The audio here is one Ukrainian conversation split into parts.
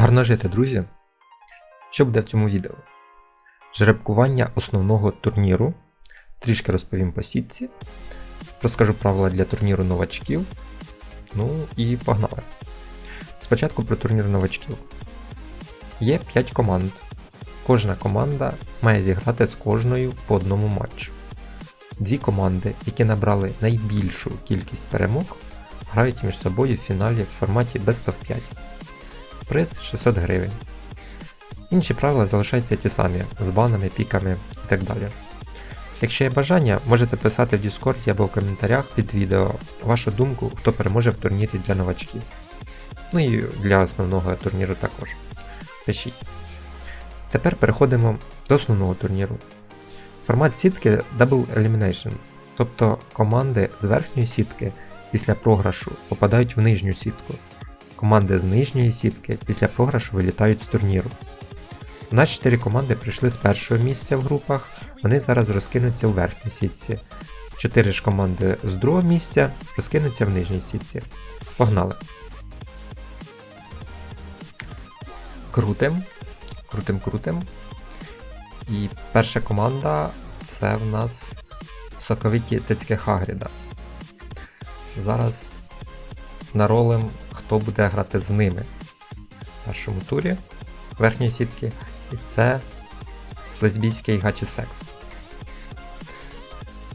Гарно жити, друзі! Що буде в цьому відео? Жеребкування основного турніру. Трішки розповім по сітці. Розкажу правила для турніру новачків. Ну і погнали. Спочатку про турнір новачків. Є 5 команд. Кожна команда має зіграти з кожною по одному матчу. Дві команди, які набрали найбільшу кількість перемог, грають між собою в фіналі в форматі Best of 5 приз 600 гривень. Інші правила залишаються ті самі, з банами, піками і так далі. Якщо є бажання, можете писати в Discord або в коментарях під відео вашу думку, хто переможе в турнірі для новачків. Ну і для основного турніру також. Пишіть. Тепер переходимо до основного турніру. Формат сітки Double Elimination, тобто команди з верхньої сітки після програшу попадають в нижню сітку. Команди з нижньої сітки після програшу вилітають з турніру. У нас 4 команди прийшли з першого місця в групах, вони зараз розкинуться у верхній сітці. 4 ж команди з другого місця розкинуться в нижній сітці. Погнали! Крутим. Крутим, крутим. І перша команда це в нас соковиті цицьки Хагріда. Зараз наролим, хто буде грати з ними в першому турі верхньої сітки. І це лесбійський гачі секс.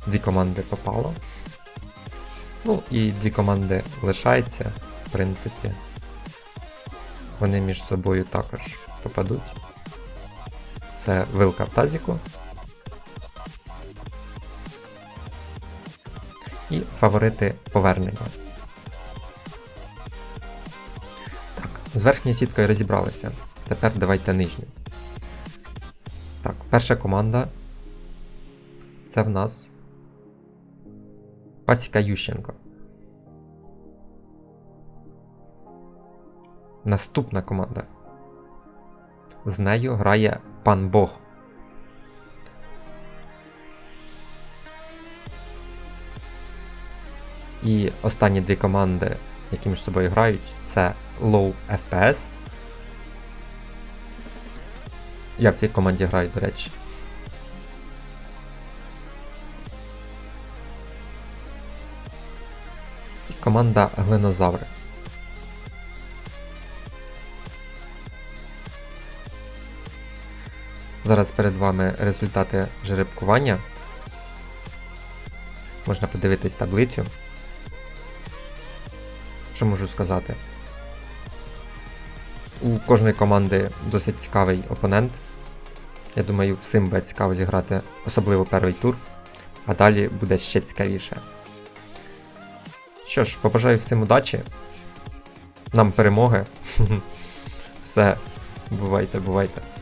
Дві команди попало. Ну і дві команди лишаються, в принципі. Вони між собою також попадуть. Це вилка в тазіку. І фаворити повернення. З верхньою сіткою розібралися. Тепер давайте нижню. Так, перша команда. Це в нас Пасіка Ющенко. Наступна команда. З нею грає пан Бог. І останні дві команди, які між собою грають, це Low FPS. Я в цій команді граю, до речі. І команда Глинозаври. Зараз перед вами результати жеребкування. Можна подивитись таблицю. Що можу сказати? У кожної команди досить цікавий опонент. Я думаю, всім буде цікаво зіграти, особливо перший тур, а далі буде ще цікавіше. Що ж, побажаю всім удачі, нам перемоги. Все, бувайте, бувайте.